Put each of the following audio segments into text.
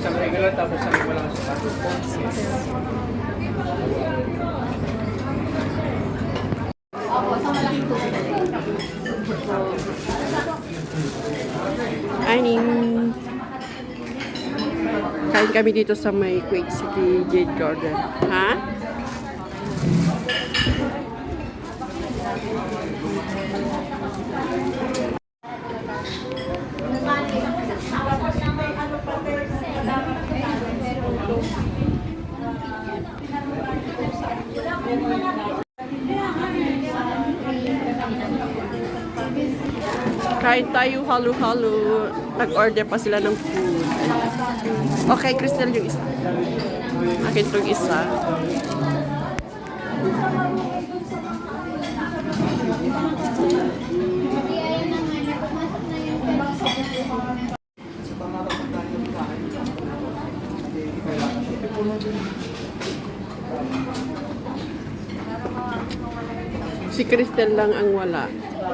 Isang regular tapos isang walang suka. Aning kain kami dito sa may Kuwait City Jade Garden. Ha? Kain tayo halo-halo. Nag-order pa sila ng food. Okay, Crystal yung isa. Akin itong isa. Si Crystal lang ang wala.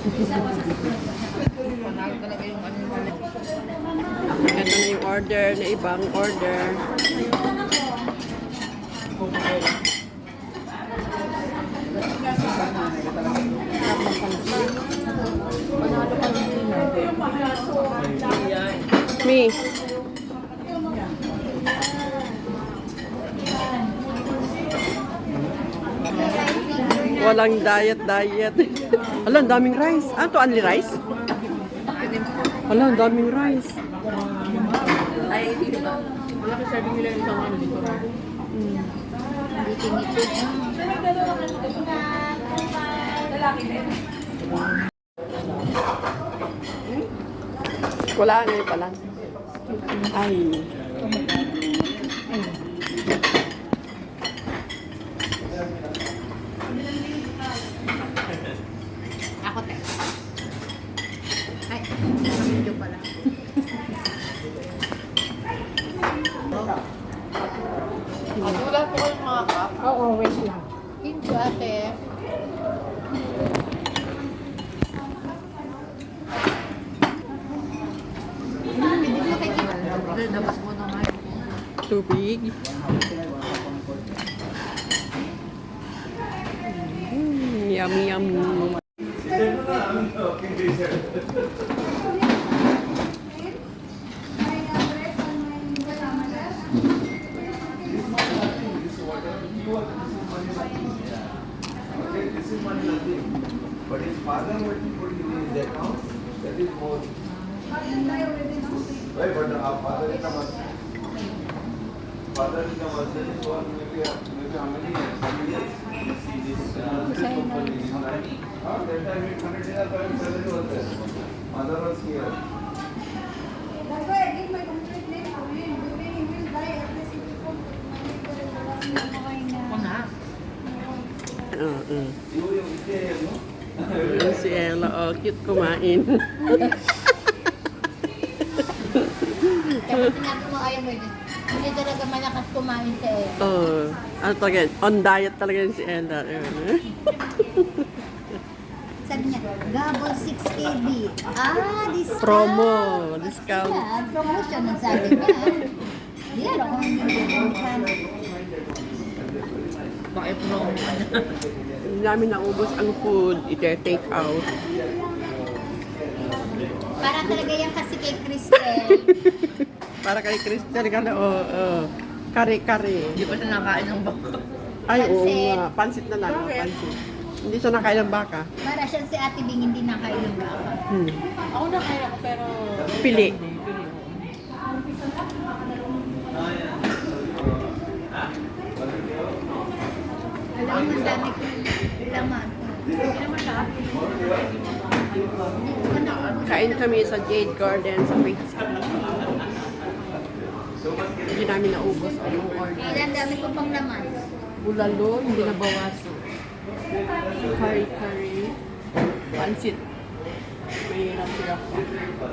Ito na yung order na ibang order. Me. Walang diet, diet. Ala, ang daming rice. Ah, to only rice? Ala, ang daming rice. Ay, dito ba? Wala ka serving nila yung isang ano dito. Wala, ngayon pa lang. Ay. Ako, Tubig. Mm, yummy, yummy. But his father, he put in his account, that is more. Right, but our father is the master. Father is master, is one maybe, maybe how many years? How many years? See this, uh, this company is running. Huh? That time eight hundred dinar per salary was there. Mother was here. That's why I gave my complete name to him. Today he will die at the city na. Oo. You, you, you, Ayan si Ella. Oh, cute kumain. Kaya sinabi mo ayaw mo yun. Hindi talaga malakas kumain sa eh. oh, ano again? On diet talaga yun si Ella. Ayun, eh. Sabi niya, Gabon 6 KB. Ah, discount. Promo, discount. Yan, promotion ang sabi niya. Di alam kung hindi i-promo ka na. Hindi namin naubos ang food. Ite-take out. Para talaga yan kasi kay Cristel. Para kay Crystal ka na, oo. Oh, Kare-kare. Hindi pa siya nakain ng baka. Ay, oo Pansit. nga. Pansit na lang. Bakit? Pansit. Hindi siya nakain ng baka. Para siya si Ate Bing hindi nakainom ba? Hmm. Ako nakain ako pero... Pili. Alam mo, dami kong laman. Hindi ko naubos. Kain kami sa Jade Garden sa Pizza. Hindi namin naubos yung order. Ang dami ko pang laman. Bulalo, hindi na bawasan. Kari-kari. Pansit. May hirap-hirap pa.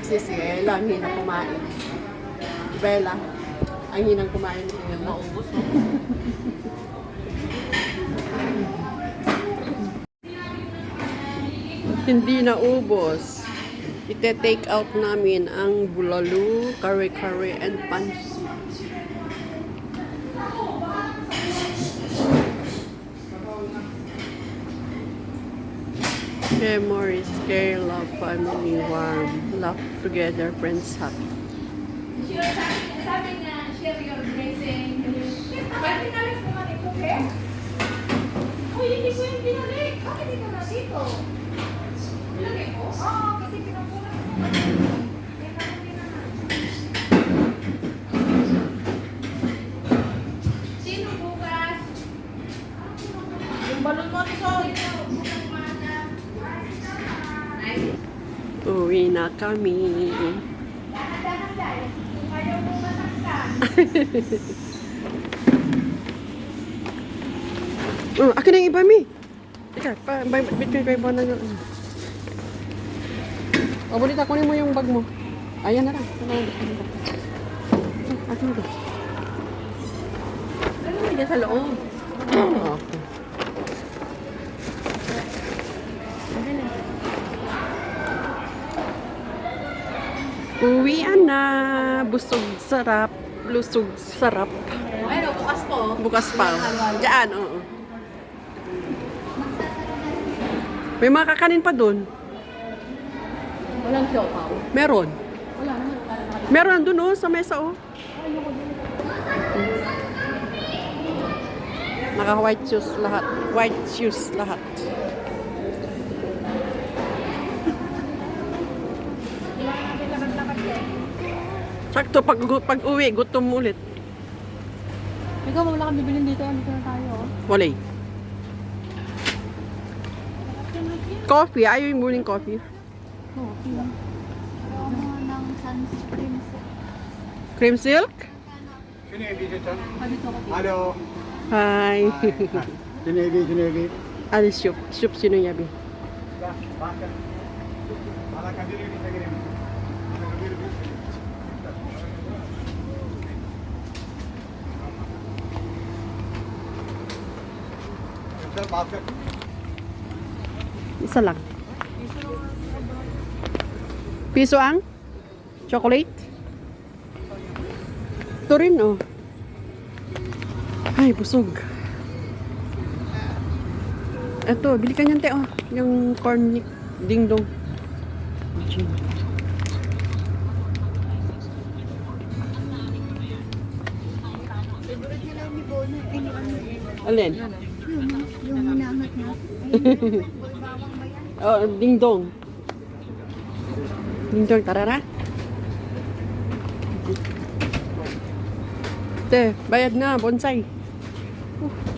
Kasi si Ella, ang hinang kumain. Bella, ang hinang kumain. Maubos mo. Hindi na ubos. Ite-take out namin ang bulalo, kare-kare, and pansit. Memories, care, love, family, warm, love together, friends happy. Yung balon mo, Tisoy. Uwi na kami. oh, akin na yung iba, Mi. Teka, pa, bitbit ko iba na. O, Bonita, kunin mo yung bag mo. Ayan na lang. Ano, ano, ano. Akin. Ano mo dyan sa loob? okay. Uwi na. Busog sarap. Lusog sarap. Ay, no, bukas po. Bukas pa. Diyan, oo. May mga kakanin pa doon. Walang siopaw. Meron. Wala naman. Wala. Meron nandun oh, sa mesa oh. Naka white shoes lahat. White shoes lahat. Sakto pag, pag uwi, gutom ulit. Ikaw, wala kang bibilin dito. Ano na tayo? Walay. Coffee. Ayaw yung morning coffee. Oo, Ayaw mo ng sunscreen sa... Cream silk? Sino yung video. Hello. Hi. Sino yung video? Sino yung video? ano soup? Soup sino yabi? Para ka dito sa gilid. Sir, basket. Isa lang. Piso ang? Chocolate? Ito rin, oh. Ay, busog. Ito, bili ka niyan, te, oh. Yung corn ni ding dong. Favorite nila ni Bono. Ay, ni ano. Alin? Yung, yung niya. Oh, ding dong. Ding dong, tara na. Te, bayad na, bonsai. Uh.